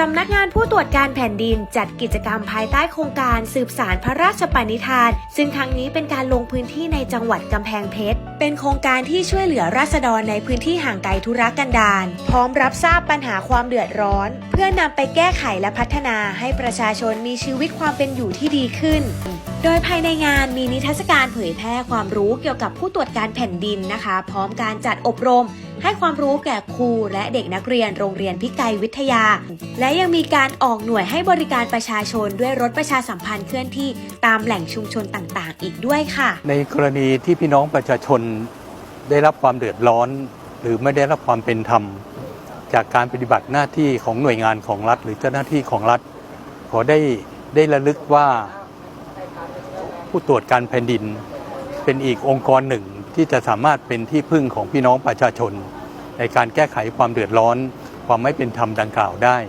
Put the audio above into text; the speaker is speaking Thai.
สำนักงานผู้ตรวจการแผ่นดินจัดกิจกรรมภายใต้โครงการสืบสารพระราชปณิธาน ซึ่งครั้งนี้เป็นการลงพื้นที่ในจังหวัดกำแพงเพชร เป็นโครงการที่ช่วยเหลือราษฎรในพื้นที่ห่างไกลธุรกันดารพร้อมรับทราบปัญหาความเดือดร้อน เพื่อนำไปแก้ไขและพัฒนาให้ประชาชนมีชีวิตความเป็นอยู่ที่ดีขึ้น โดยภายในงานมีนิทรรศการเผยแพร่ความรู้เกี่ยวกับผู้ตรวจการแผ่นดินนะคะ พร้อมการจัดอบรม ให้ความรู้แก่ครูและเด็กนักเรียนโรงเรียนพิกัยวิทยา และยังมีการออกหน่วยให้บริการประชาชนด้วยรถประชาสัมพันธ์เคลื่อนที่ตามแหล่งชุมชนต่างๆ อีกด้วยค่ะ ในกรณีที่พี่น้องประชาชนได้รับความเดือดร้อน หรือไม่ได้รับความเป็นธรรม จากการปฏิบัติหน้าที่ของหน่วยงานของรัฐ หรือเจ้าหน้าที่ของรัฐ ขอได้ได้ระลึกว่าผู้ตรวจการแผ่นดิน เป็นอีกองค์กรหนึ่ง ที่จะสามารถเป็นที่พึ่งของพี่น้องประชาชน ในการแก้ไขความเดือดร้อน ความไม่เป็นธรรมดังกล่าวได้